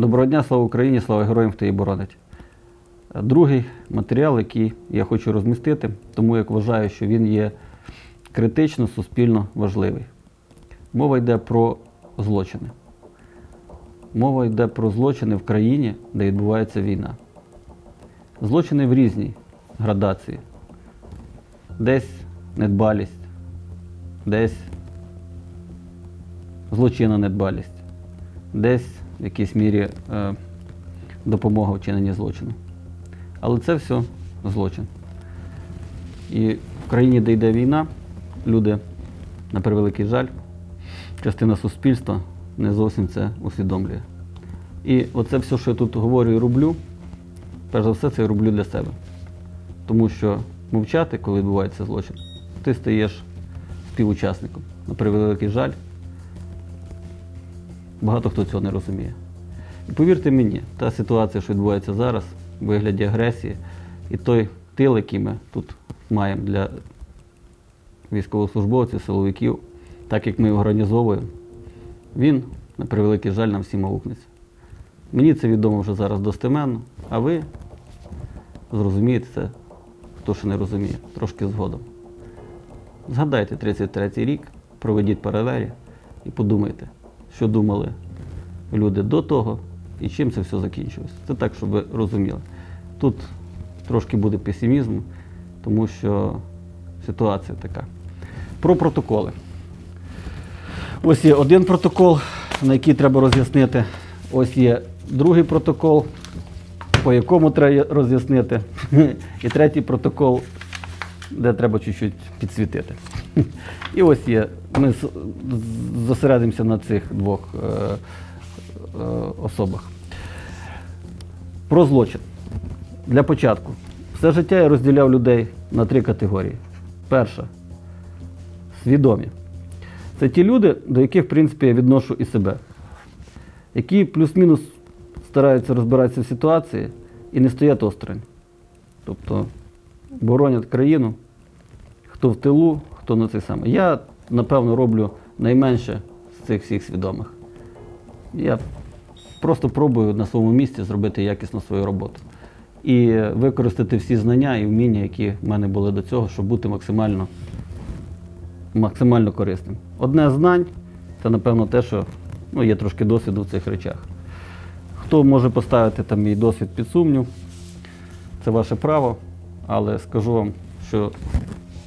Доброго дня, слава Україні, слава героям, хто її боронить. Другий матеріал, який я хочу розмістити, тому як вважаю, що він є критично суспільно важливий. Мова йде про злочини. Мова йде про злочини в країні, де відбувається війна. Злочини в різній градації. Десь недбалість, десь злочинна недбалість, десь в якійсь мірі е, допомога вчиненні злочину. Але це все злочин. І в країні, де йде війна, люди, на превеликий жаль, частина суспільства не зовсім це усвідомлює. І оце все, що я тут говорю і роблю, перш за все, це я роблю для себе. Тому що мовчати, коли відбувається злочин, ти стаєш співучасником. На превеликий жаль, багато хто цього не розуміє. І повірте мені, та ситуація, що відбувається зараз, в вигляді агресії, і той тил, який ми тут маємо для військовослужбовців, силовиків, так як ми його організовуємо, він, на превеликий жаль, нам всім аукнеться. Мені це відомо вже зараз достеменно, а ви зрозумієте це, хто ще не розуміє, трошки згодом. Згадайте 33-й рік, проведіть паралелі і подумайте, що думали люди до того і чим це все закінчилось. Це так, щоб ви розуміли. Тут трошки буде песимізму, тому що ситуація така. Про протоколи. Ось є один протокол, на який треба роз'яснити. Ось є другий протокол, по якому треба роз'яснити. І третій протокол, де треба чуть-чуть підсвітити. І ось є. Ми зосередимося на цих двох е, е, особах. Про злочин. Для початку. Все життя я розділяв людей на три категорії. Перша свідомі. Це ті люди, до яких, в принципі, я відношу і себе, які плюс-мінус стараються розбиратися в ситуації і не стоять осторонь. Тобто боронять країну, хто в тилу, хто на цей самий. Я, напевно, роблю найменше з цих всіх свідомих. Я просто пробую на своєму місці зробити якісно свою роботу. І використати всі знання і вміння, які в мене були до цього, щоб бути максимально, максимально корисним. Одне з знань це, напевно, те, що ну, є трошки досвіду в цих речах. Хто може поставити там мій досвід під сумнів, це ваше право, але скажу вам, що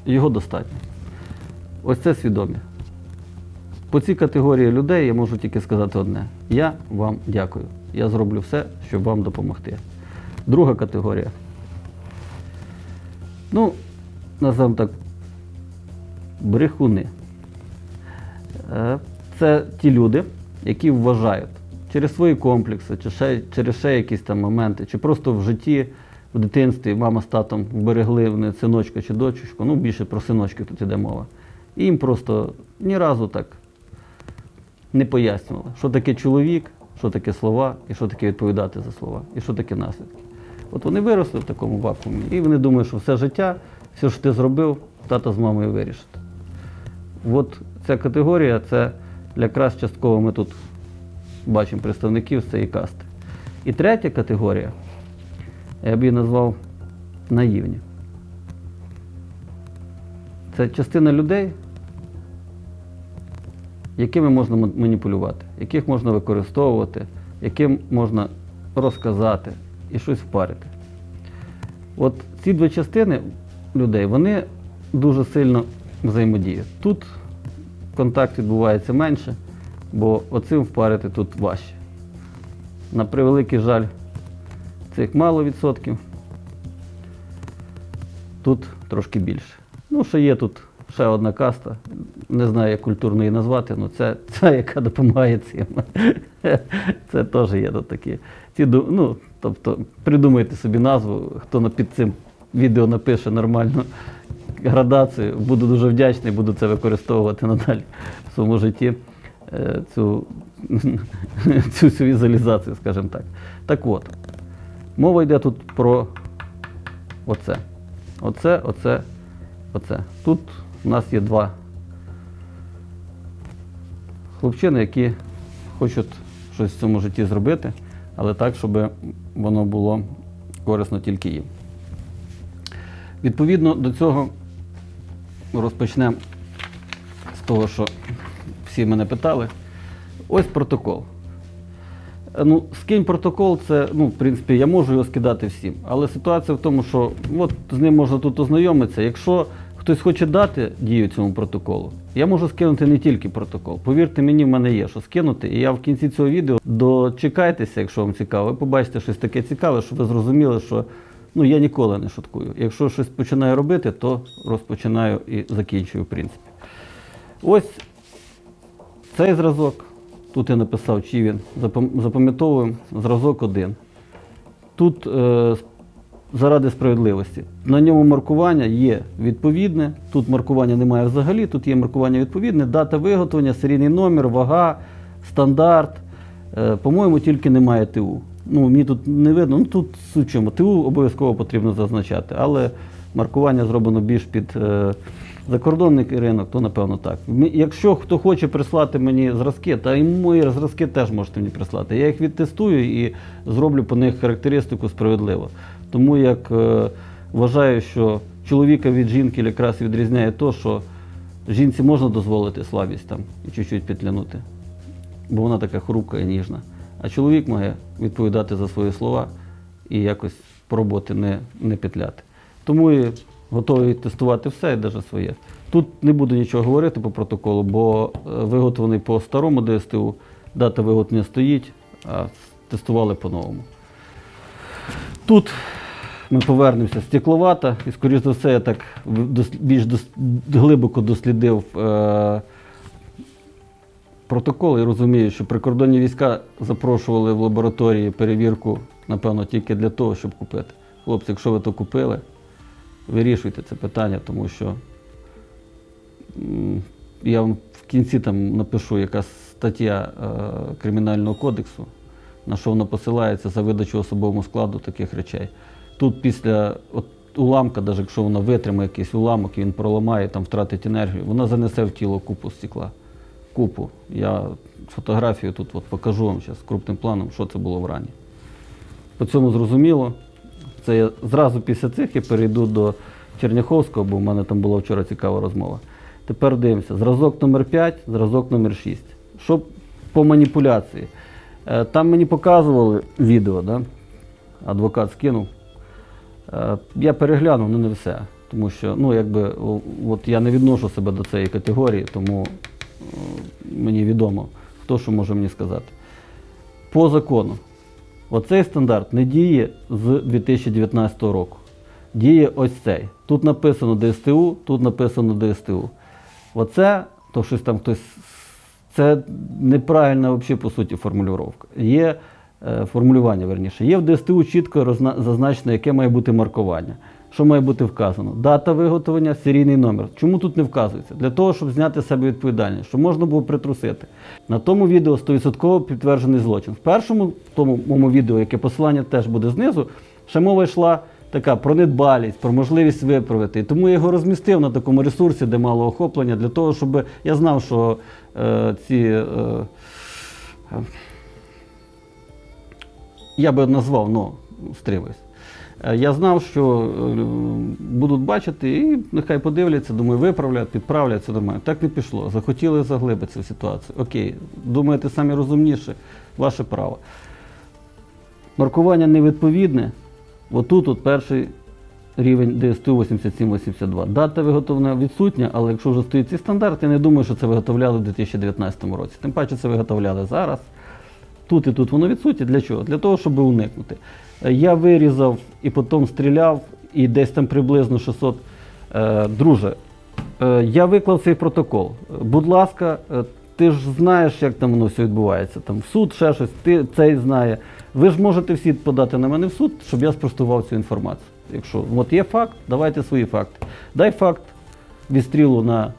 його достатньо. Ось це свідомі. По цій категорії людей я можу тільки сказати одне: я вам дякую. Я зроблю все, щоб вам допомогти. Друга категорія. Ну, називаємо так, брехуни. Е, Це ті люди, які вважають через свої комплекси, чи ще, через ще якісь там моменти, чи просто в житті, в дитинстві мама з татом вберегли вони синочка чи дочечку, ну більше про синочки тут іде мова. І їм просто ні разу так не пояснювали, що таке чоловік, що таке слова, і що таке відповідати за слова, і що таке наслідки. От вони виросли в такому вакуумі, і вони думають, що все життя, все, що ти зробив, тато з мамою вирішить. От ця категорія це якраз частково ми тут бачимо представників з цієї касти. І третя категорія, я б її назвав наївні. Це частина людей, якими можна маніпулювати, яких можна використовувати, яким можна розказати і щось впарити. От ці дві частини людей, вони дуже сильно взаємодіють. Тут контакт відбувається менше, бо оцим впарити тут важче. На превеликий жаль, цих мало відсотків. Тут трошки більше. Ну, ще є тут ще одна каста, не знаю, як культурно її назвати, але це ця, яка допомагає цим. Це теж є тут такі. Ці, ну, тобто, придумайте собі назву, хто під цим відео напише нормальну градацію. Буду дуже вдячний, буду це використовувати надалі в своєму житті. е, Цю, цю, цю візуалізацію, скажімо так. Так от, мова йде тут про оце. Оце, оце, оце. Тут у нас є два хлопчини, які хочуть щось в цьому житті зробити, але так, щоб воно було корисно тільки їм. Відповідно до цього розпочнемо з того, що всі мене питали. Ось протокол. Ну, скинь протокол, це, ну, в принципі, я можу його скидати всім. Але ситуація в тому, що от з ним можна тут ознайомитися. Якщо хтось хоче дати дію цьому протоколу, я можу скинути не тільки протокол. Повірте мені, в мене є що скинути. І я в кінці цього відео дочекайтеся, якщо вам цікаво, ви побачите щось таке цікаве, щоб ви зрозуміли, що ну, я ніколи не шуткую. Якщо щось починаю робити, то розпочинаю і закінчую, в принципі. Ось цей зразок. Тут я написав, чи він. Запам'ятовуємо зразок 1. Тут е, заради справедливості. На ньому маркування є відповідне. Тут маркування немає взагалі, тут є маркування відповідне, дата виготовлення, серійний номер, вага, стандарт. Е, по-моєму, тільки немає ТУ. Ну, мені тут не видно. Ну тут суть чому. ТУ обов'язково потрібно зазначати, але маркування зроблено більш під е, закордонний ринок, то напевно так. Якщо хто хоче прислати мені зразки, та і мої зразки теж можете мені прислати. Я їх відтестую і зроблю по них характеристику справедливо. Тому як е, вважаю, що чоловіка від жінки якраз відрізняє то, що жінці можна дозволити слабість там і чуть-чуть підлянути, бо вона така хрупка і ніжна. А чоловік має відповідати за свої слова і якось пробувати не, не петляти. Тому і готовий тестувати все, і навіть своє. Тут не буду нічого говорити по протоколу, бо е, виготовлений по старому ДСТУ, дата виготовлення стоїть, а тестували по-новому. Тут ми повернемося стекловата, і, скоріш за все, я так більш глибоко дослідив е, протокол і розумію, що прикордонні війська запрошували в лабораторії перевірку, напевно, тільки для того, щоб купити. Хлопці, якщо ви то купили, вирішуйте це питання, тому що я вам в кінці там напишу якась стаття е, Кримінального кодексу, на що воно посилається за видачу особовому складу таких речей. Тут після от, уламка, навіть якщо вона витримає якийсь уламок, і він проламає, там втратить енергію, вона занесе в тіло купу стекла. Купу. Я фотографію тут от покажу вам зараз крупним планом, що це було в рані. По цьому зрозуміло. Це я зразу після цих я перейду до Черняховського, бо в мене там була вчора цікава розмова. Тепер дивимося. Зразок номер 5, зразок номер 6. Що по маніпуляції? Е, Там мені показували відео, да? адвокат скинув. Е, Я переглянув, ну не все. Тому що ну, якби, от я не відношу себе до цієї категорії, тому е, мені відомо, хто що може мені сказати. По закону, оцей стандарт не діє з 2019 року. Діє ось цей. Тут написано ДСТУ, тут написано ДСТУ. Оце, то щось там хтось. Це неправильна взагалі, по суті формулювання. Є формулювання, верніше. Є в ДСТУ чітко зазначено, яке має бути маркування. Що має бути вказано? Дата виготовлення, серійний номер. Чому тут не вказується? Для того, щоб зняти з себе відповідальність, щоб можна було притрусити. На тому відео 100% підтверджений злочин. В першому тому моєму відео, яке посилання теж буде знизу, ще мова йшла така про недбалість, про можливість виправити. І тому я його розмістив на такому ресурсі, де мало охоплення, для того, щоб я знав, що е, ці. Е, е, я би назвав, ну, стримуюсь. Е, Я знав, що е, будуть бачити і нехай подивляться, думаю, виправлять, підправлять, це нормально. Так не пішло. Захотіли заглибитися в ситуацію. Окей, думаєте самі розумніше, ваше право. Маркування невідповідне. Отут от перший рівень ДСТУ 8782. Дата виготовлення відсутня, але якщо вже стоїть ці стандарти, я не думаю, що це виготовляли в 2019 році. Тим паче це виготовляли зараз. Тут і тут воно відсутнє. Для чого? Для того, щоб уникнути. Е, Я вирізав і потім стріляв, і десь там приблизно 600. Е, друже, е, я виклав цей протокол. Будь ласка, ти ж знаєш, як там воно все відбувається. Там в суд, ще щось, ти цей знає. Ви ж можете всі подати на мене в суд, щоб я спростував цю інформацію. Якщо от є факт, давайте свої факти. Дай факт відстрілу на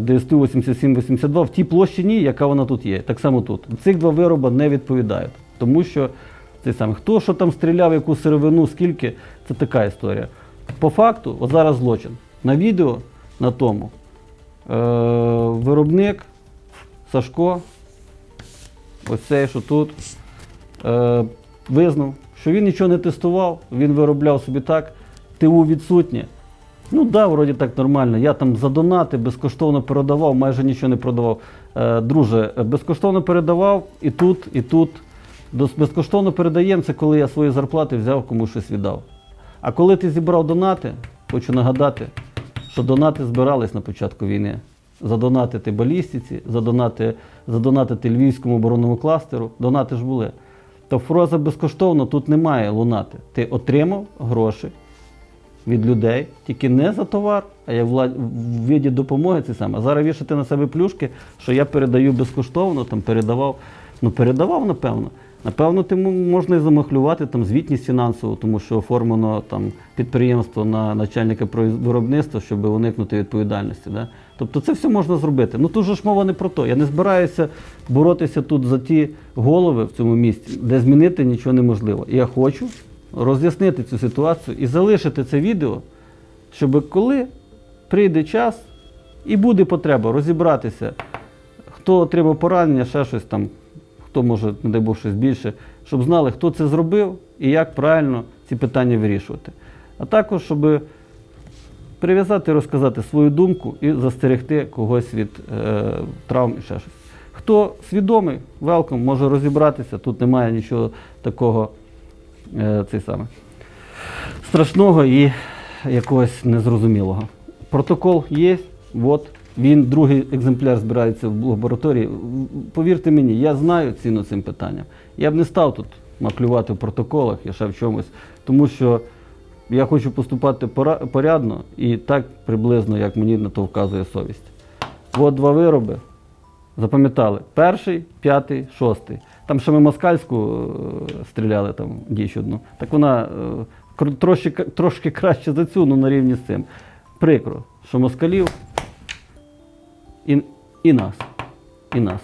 ДСТУ 8782 в тій площині, яка вона тут є. Так само тут. Цих два вироби не відповідають. Тому що цей самий, хто що там стріляв, яку сировину, скільки, це така історія. По факту, от зараз злочин. На відео на тому е, виробник Сашко, ось цей, що тут, е, визнав, що він нічого не тестував, він виробляв собі так, ТУ відсутнє. Ну да, вроді так нормально. Я там за донати безкоштовно передавав, майже нічого не продавав. Е, друже, безкоштовно передавав і тут, і тут. Безкоштовно передаємо це, коли я свої зарплати взяв, комусь щось віддав. А коли ти зібрав донати, хочу нагадати, що донати збирались на початку війни. Задонатити балістиці, задонати, задонатити львівському оборонному кластеру. Донати ж були. То фраза безкоштовно тут немає лунати. Ти отримав гроші від людей, тільки не за товар, а вла- в виді допомоги це саме. А зараз вішати на себе плюшки, що я передаю безкоштовно, там передавав. Ну передавав, напевно. Напевно, тим можна і замахлювати там звітність фінансову, тому що оформлено там підприємство на начальника виробництва, щоб уникнути відповідальності. Да? Тобто це все можна зробити. Ну тут ж мова не про то. Я не збираюся боротися тут за ті голови в цьому місті, де змінити нічого неможливо. Я хочу роз'яснити цю ситуацію і залишити це відео, щоб коли прийде час і буде потреба розібратися, хто отримав поранення, ще щось там, хто може, не дай Бог, щось більше, щоб знали, хто це зробив і як правильно ці питання вирішувати. А також, щоб прив'язати, розказати свою думку і застерегти когось від е, травм і ще щось. Хто свідомий, велком, може розібратися, тут немає нічого такого цей саме, страшного і якогось незрозумілого. Протокол є, от, він другий екземпляр збирається в лабораторії. Повірте мені, я знаю ціну цим питанням. Я б не став тут маклювати в протоколах і ще в чомусь, тому що я хочу поступати порядно і так приблизно, як мені на то вказує совість. От два вироби. Запам'ятали. Перший, п'ятий, шостий. Там ще ми москальську е, стріляли, там діч одну. Так вона е, трошки, трошки краще за цю, ну на рівні з цим. Прикро, що москалів і, і нас. І нас.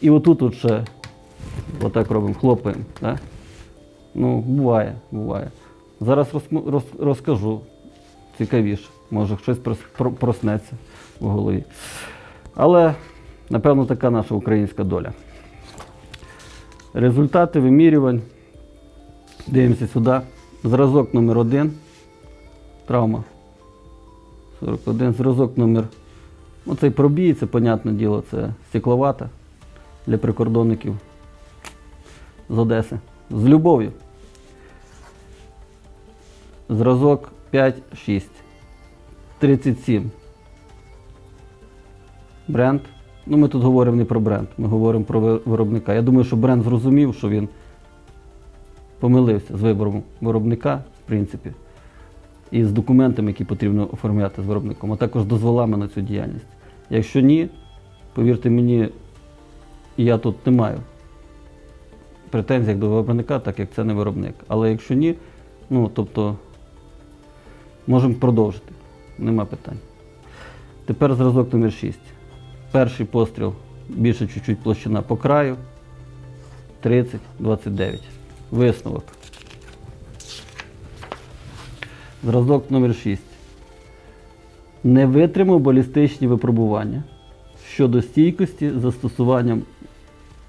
І отут от ще отак робимо, хлопаємо. Да? Ну, буває, буває. Зараз розм- роз, розкажу цікавіше. Може, щось прос- про- проснеться в голові. Але, напевно, така наша українська доля. Результати вимірювань. Дивимося сюди. Зразок номер один. Травма. 41. Зразок номер. Ну, цей пробій, це, понятне діло, це стекловата для прикордонників з Одеси. З любов'ю. Зразок 5-6. 37. Бренд. Ну, ми тут говоримо не про бренд, ми говоримо про виробника. Я думаю, що бренд зрозумів, що він помилився з вибором виробника, в принципі, і з документами, які потрібно оформляти з виробником, а також дозволами на цю діяльність. Якщо ні, повірте мені, я тут не маю претензій до виробника, так як це не виробник. Але якщо ні, ну тобто можемо продовжити. Нема питань. Тепер зразок номер 6. Перший постріл більше чуть-чуть площина по краю. 30-29. Висновок. Зразок номер 6. Не витримав балістичні випробування щодо стійкості застосуванням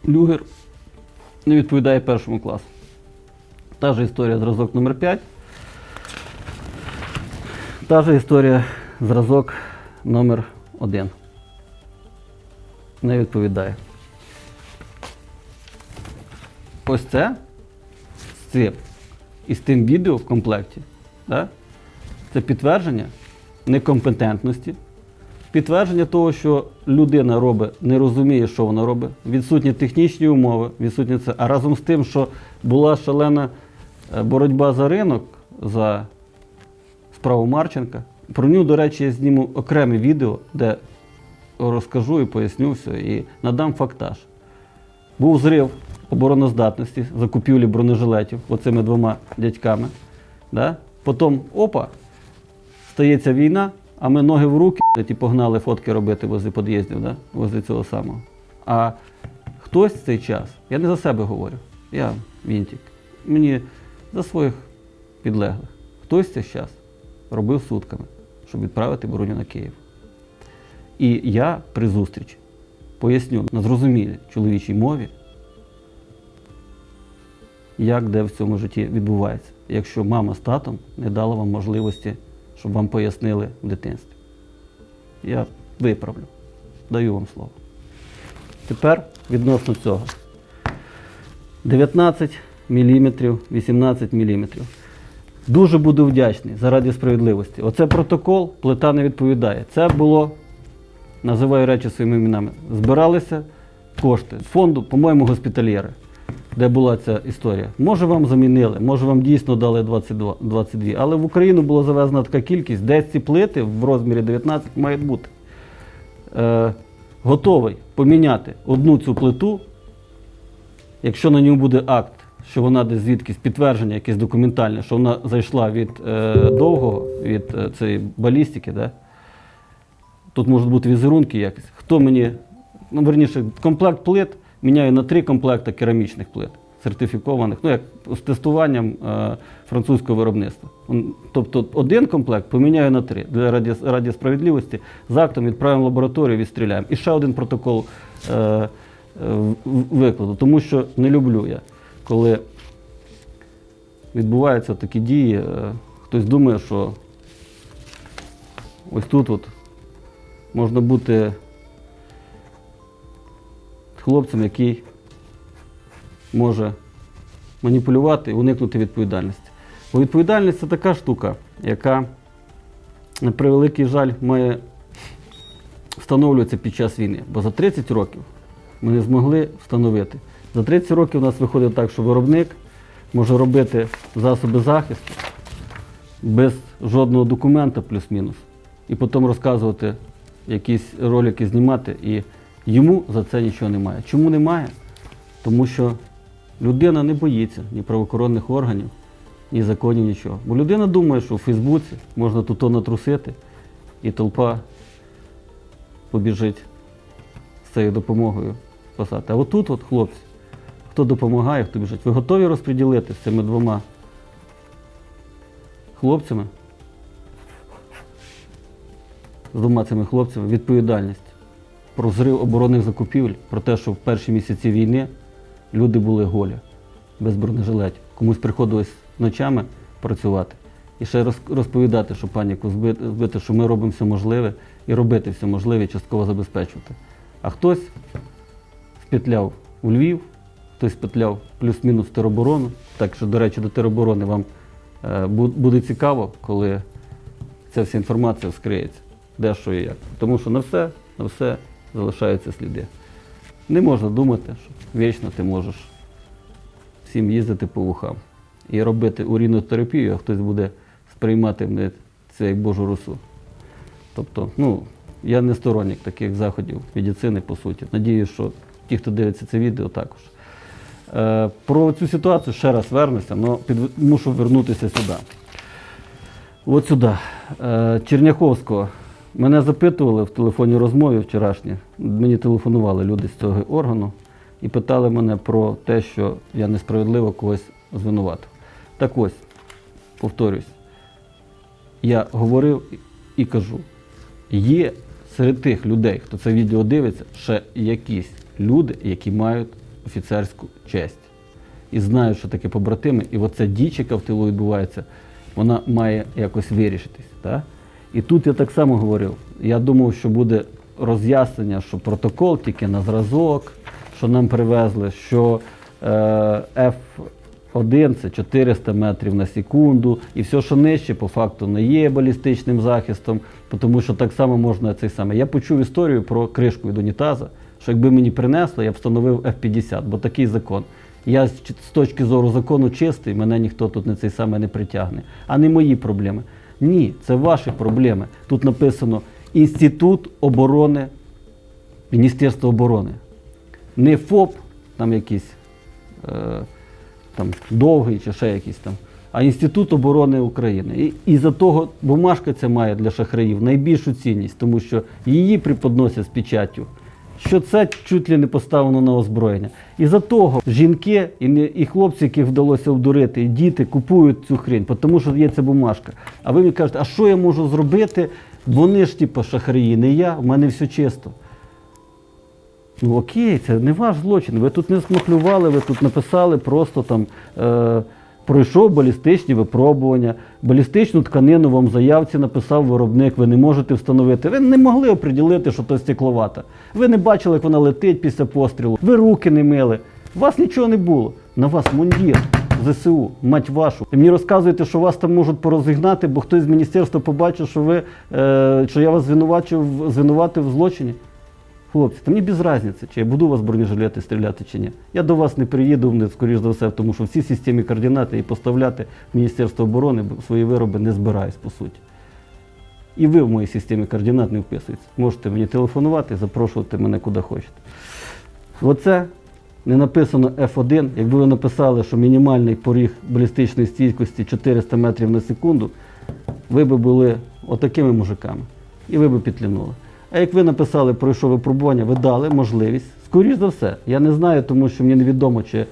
люгер не відповідає першому класу. Та ж історія зразок номер 5. Та ж історія зразок номер 1. Не відповідає. Ось це з цим і з тим відео в комплекті. Да? Це підтвердження некомпетентності, підтвердження того, що людина робить, не розуміє, що вона робить, відсутні технічні умови, відсутні це. А разом з тим, що була шалена е, боротьба за ринок, за справу Марченка. Про нього, до речі, я зніму окреме відео, де розкажу і поясню все, і надам фактаж. Був зрив обороноздатності закупівлі бронежилетів оцими двома дядьками. Да? Потім опа, стається війна, а ми ноги в руки і погнали фотки робити возле під'їздів, да? возле цього самого. А хтось в цей час, я не за себе говорю, я Вінтік, мені за своїх підлеглих. Хтось цей час робив сутками, щоб відправити броню на Київ. І я при зустрічі поясню на зрозумілій чоловічій мові, як де в цьому житті відбувається, якщо мама з татом не дала вам можливості, щоб вам пояснили в дитинстві. Я виправлю. Даю вам слово. Тепер відносно цього. 19 мм, 18 мм. Дуже буду вдячний заради справедливості. Оце протокол, плита не відповідає. Це було, називаю речі своїми іменами. Збиралися кошти з фонду, по-моєму, госпітальєри, де була ця історія. Може вам замінили, може вам дійсно дали 22, 22. Але в Україну була завезена така кількість, де ці плити в розмірі 19 мають бути. Е, готовий поміняти одну цю плиту, якщо на ньому буде акт, що вона десь звідкись підтвердження, якесь документальне, що вона зайшла від е, довгого, від е, цієї балістики, да? Тут можуть бути візерунки якісь. Хто мені, ну верніше, комплект плит міняю на три комплекти керамічних плит, сертифікованих, ну як з тестуванням е, французького виробництва. Тобто один комплект поміняю на три. Для раді, раді справедливості з актом відправимо в лабораторію, відстріляємо. І ще один протокол е, е, викладу, тому що не люблю я, коли відбуваються такі дії. е, Хтось думає, що ось тут от можна бути хлопцем, який може маніпулювати і уникнути відповідальності. Бо відповідальність це така штука, яка, на превеликий жаль, має встановлюватися під час війни. Бо за 30 років ми не змогли встановити. За 30 років у нас виходить так, що виробник може робити засоби захисту без жодного документа плюс-мінус. І потім розказувати, якісь ролики знімати, і йому за це нічого немає. Чому немає? Тому що людина не боїться ні правоохоронних органів, ні законів, нічого. Бо людина думає, що в Фейсбуці можна тут то натрусити, і толпа побіжить з цією допомогою спасати. А отут, от, хлопці, хто допомагає, хто біжить, ви готові розподілити з цими двома хлопцями, з двома цими хлопцями відповідальність про зрив оборонних закупівель, про те, що в перші місяці війни люди були голі, без бронежилетів. Комусь приходилось ночами працювати. І ще розповідати, що паніку збити, що ми робимо все можливе і робити все можливе, частково забезпечувати. А хтось спетляв у Львів, хтось спетляв плюс-мінус тероборону. Так що, до речі, до тероборони вам е, буде цікаво, коли ця вся інформація вскриється, де що і як. Тому що на все, на все залишаються сліди. Не можна думати, що вічно ти можеш всім їздити по вухам і робити урінотерапію, а хтось буде сприймати мене це як Божу росу. Тобто, ну, я не сторонник таких заходів медицини, по суті. Надіюсь, що ті, хто дивиться це відео, також. Е, про цю ситуацію ще раз вернуся, але під... мушу вернутися сюди. От сюди. Е, Черняховського. Мене запитували в телефонній розмові вчорашній. Мені телефонували люди з цього органу і питали мене про те, що я несправедливо когось звинуватив. Так ось, повторюсь, я говорив і кажу, є серед тих людей, хто це відео дивиться, ще якісь люди, які мають офіцерську честь. І знають, що таке побратими, і оця діч, яка в тилу відбувається, вона має якось вирішитись. Так? І тут я так само говорив. Я думав, що буде роз'яснення, що протокол тільки на зразок, що нам привезли, що е, F1 це 400 метрів на секунду, і все, що нижче, по факту не є балістичним захистом, тому що так само можна цей саме. Я почув історію про кришку від унітаза, що якби мені принесли, я б встановив F50, бо такий закон. Я з точки зору закону чистий, мене ніхто тут не цей саме не притягне. А не мої проблеми. Ні, це ваші проблеми. Тут написано Інститут оборони, Міністерство оборони. Не ФОП, там якийсь е, там, довгий чи ще якийсь там, а Інститут оборони України. І, і за того бумажка ця має для шахраїв найбільшу цінність, тому що її приподносять з печаттю, що це чуть ли не поставлено на озброєння. І за того жінки і, не- і хлопці, яких вдалося обдурити, і діти купують цю хрень, тому що є ця бумажка. А ви мені кажете, а що я можу зробити? Вони ж типу шахраї, не я, в мене все чисто. Ну окей, це не ваш злочин. Ви тут не смахлювали, ви тут написали просто там. Е, Пройшов балістичні випробування, балістичну тканину вам заявці написав виробник, ви не можете встановити. Ви не могли оприділити, що то стекловата. Ви не бачили, як вона летить після пострілу. Ви руки не мили. У вас нічого не було. На вас мундір ЗСУ, мать вашу. І мені розказуєте, що вас там можуть порозігнати, бо хтось з міністерства побачив, що ви е, що я вас звинувачив, звинуватив в злочині. Хлопці, та мені без різниці, чи я буду у вас бронежилети стріляти чи ні. Я до вас не приїду, не, скоріш за все, тому що всі системі координати і поставляти в Міністерство оборони свої вироби не збираюсь, по суті. І ви в моїй системі координат не вписуєтеся. Можете мені телефонувати, запрошувати мене куди хочете. Оце не написано F1. Якби ви написали, що мінімальний поріг балістичної стійкості 400 метрів на секунду, ви би були отакими мужиками. І ви би підлінули. А як ви написали, пройшов випробування, ви дали можливість, скоріш за все, я не знаю, тому що мені невідомо, чи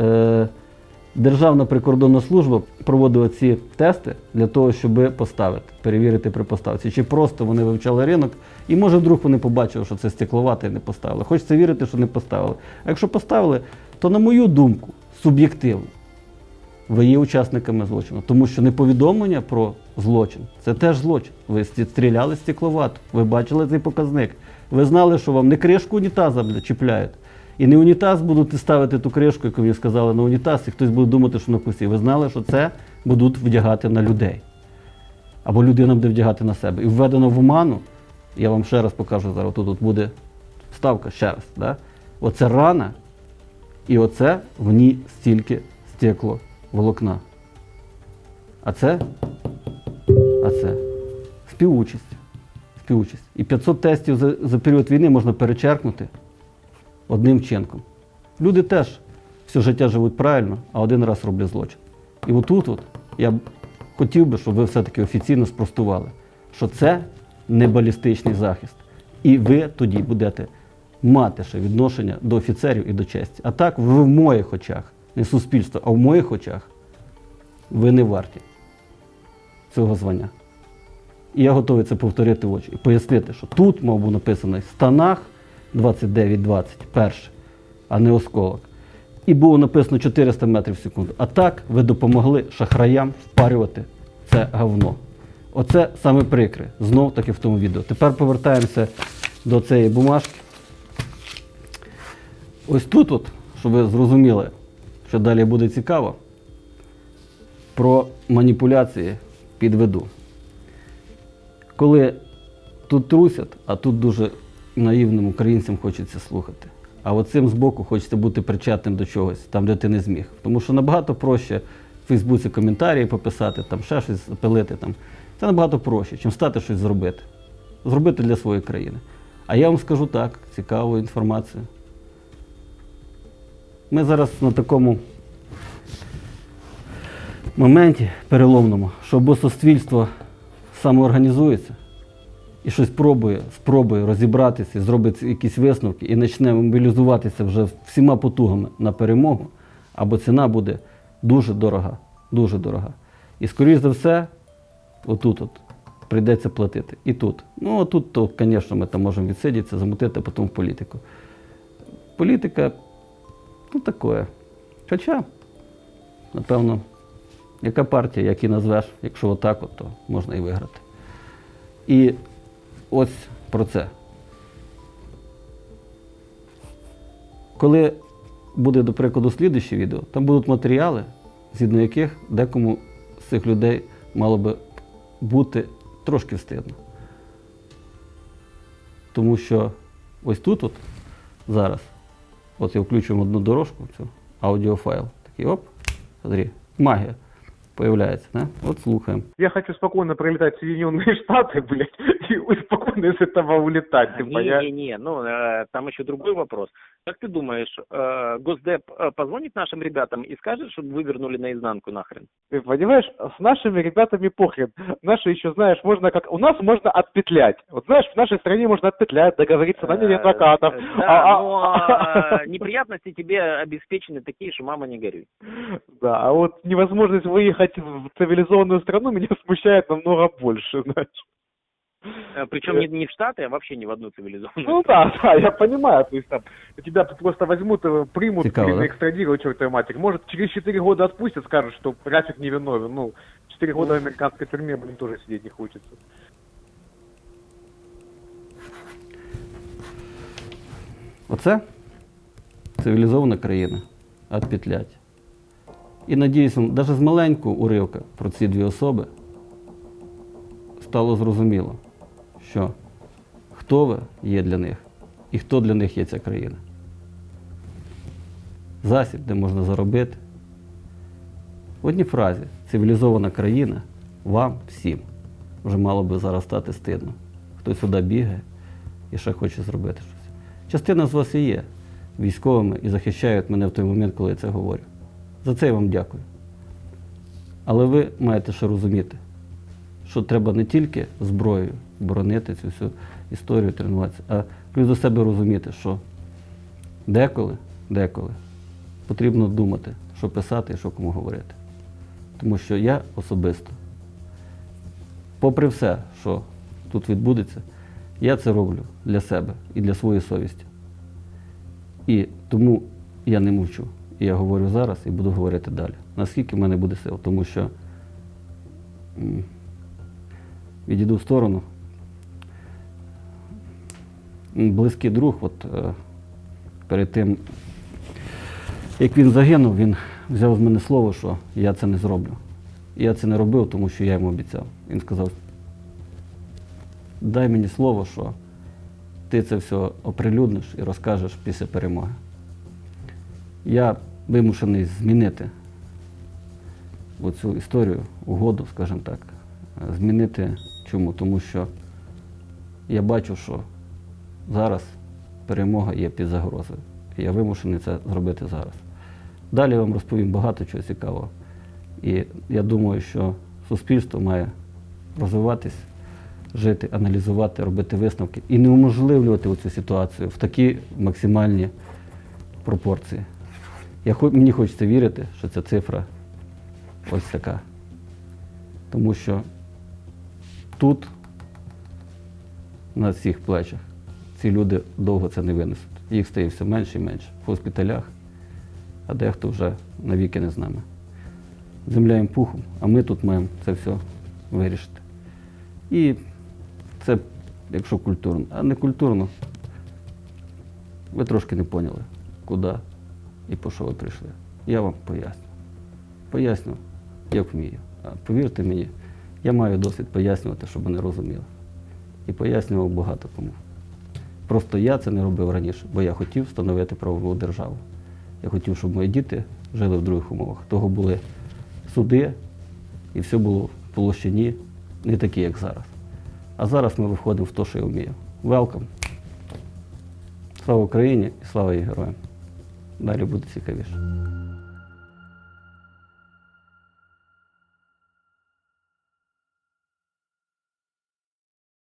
е, Державна прикордонна служба проводила ці тести для того, щоб поставити, перевірити при поставці. Чи просто вони вивчали ринок, і може вдруг вони побачили, що це стекловате і не поставили. Хочеться вірити, що не поставили. А якщо поставили, то на мою думку, суб'єктивно, ви є учасниками злочину, тому що неповідомлення про злочин це теж злочин. Ви стріляли з стекловату, ви бачили цей показник. Ви знали, що вам не кришку унітаза чіпляють. І не унітаз будуть ставити ту кришку, яку мені сказали на унітаз, і хтось буде думати, що на кусі. Ви знали, що це будуть вдягати на людей. Або людина буде вдягати на себе. І введено в оману, я вам ще раз покажу зараз, тут, тут буде ставка ще раз. Да? Оце рана, і оце в ній стільки стекло волокна. А це, а це співучасть. співучасть. І 500 тестів за, за період війни можна перечеркнути одним вчинком. Люди теж все життя живуть правильно, а один раз роблять злочин. І отут от я б хотів би, щоб ви все-таки офіційно спростували, що це не балістичний захист. І ви тоді будете мати ще відношення до офіцерів і до честі. А так, ви в моїх очах, не суспільство, а в моїх очах, ви не варті цього звання. І я готовий це повторити в очі і пояснити, що тут мав був написаний станах 29-20, перше, а не осколок. І було написано 400 метрів в секунду. А так ви допомогли шахраям впарювати це говно. Оце саме прикре, знов таки в тому відео. Тепер повертаємося до цієї бумажки. Ось тут, от, щоб ви зрозуміли, що далі буде цікаво, про маніпуляції підведу. Коли тут трусять, а тут дуже наївним українцям хочеться слухати. А оцим збоку хочеться бути причетним до чогось, там, де ти не зміг. Тому що набагато проще в Фейсбуці коментарі пописати, там ще щось запилити. Там. Це набагато проще, чим стати щось зробити. Зробити для своєї країни. А я вам скажу так, цікаву інформацію. Ми зараз на такому моменті переломному, що або суспільство самоорганізується і щось пробує, спробує розібратися, зробить якісь висновки і почне мобілізуватися вже всіма потугами на перемогу, або ціна буде дуже дорога, дуже дорога. І скоріш за все, отут от прийдеться платити. І тут. Ну, отут, то, звісно, ми там можемо відсидітися, замутити, а потім в політику. Політика, ну таке. Хоча, напевно, яка партія, як і назвеш, якщо отак, от, то можна і виграти. І ось про це. Коли буде, до прикладу, слідуще відео, там будуть матеріали, згідно яких декому з цих людей мало би бути трошки встидно. Тому що ось тут от зараз, от я включу одну дорожку, цю аудіофайл, такий оп, смотри, магія появляється. Да? От слухаємо. Я хочу спокойно пролетать в Соединенные Штаты, блядь, и спокойно из этого улетать, ты понимаешь? Не-не-не, ну, э, там еще другой вопрос. Как ты думаешь, э, Госдеп э, позвонит нашим ребятам и скажет, чтобы вывернули наизнанку нахрен? Ты понимаешь, с нашими ребятами похрен. Наши еще, знаешь, можно как... У нас можно отпетлять. Вот знаешь, в нашей стране можно отпетлять, договориться на Э, адвокатов. А- Да, а- но э, неприятности тебе обеспечены такие, что мама не горюй. Да, а вот невозможность выехать в цивилизованную страну меня смущает намного больше, знаешь. Причем не, не в Штаты, а вообще не в одну цивилизованную. Ну да, да, я понимаю, то есть там тебя просто возьмут, э, примут, Цикаво, блин, да? экстрадируют, чертовой матери. Может, через 4 года отпустят, скажут, что Рафик невиновен. Ну, 4 года в американской тюрьме, блин, тоже сидеть не хочется. Оце цивілізована країна, ад петлять. І надіюсь, навіть з маленького уривка про ці дві особи стало зрозуміло, що хто ви є для них і хто для них є ця країна. Засіб, де можна заробити. В одній фразі цивілізована країна вам всім вже мало би зараз стати стидно. Хто сюди бігає і ще хоче зробити щось. Частина з вас і є військовими і захищають мене в той момент, коли я це говорю. За це я вам дякую. Але ви маєте ще розуміти, що треба не тільки зброєю боронити цю всю історію, тренуватися, а плюс до себе розуміти, що деколи, деколи потрібно думати, що писати і що кому говорити. Тому що я особисто, попри все, що тут відбудеться, я це роблю для себе і для своєї совісті. І тому я не мовчу. І я говорю зараз і буду говорити далі. Наскільки в мене буде сил, тому що відійду в сторону. Близький друг, от е, перед тим, як він загинув, він взяв з мене слово, що я це не зроблю. Я це не робив, тому що я йому обіцяв. Він сказав, дай мені слово, що ти це все оприлюдниш і розкажеш після перемоги. Я вимушений змінити оцю історію, угоду, скажімо так. Змінити чому? Тому що я бачу, що зараз перемога є під загрозою. Я вимушений це зробити зараз. Далі я вам розповім багато чого цікавого. І я думаю, що суспільство має розвиватись, жити, аналізувати, робити висновки і не уможливлювати цю ситуацію в такі максимальні пропорції. Я, мені хочеться вірити, що ця цифра ось така. Тому що тут, на цих плечах, ці люди довго це не винесуть. Їх стає все менше і менше в госпіталях, а дехто вже навіки не з нами. Земля їм пухом, а ми тут маємо це все вирішити. І це, якщо культурно, а не культурно, ви трошки не поняли, куди і по що ви прийшли. Я вам поясню. Поясню, як вмію. А повірте мені, я маю досвід пояснювати, щоб вони розуміли. І пояснював багато кому. Просто я це не робив раніше, бо я хотів встановити правову державу. Я хотів, щоб мої діти жили в других умовах. Того були суди, і все було в площині, не такі, як зараз. А зараз ми виходимо в те, що я вмію. Welcome. Слава Україні і слава її героям. Далі буде цікавіше.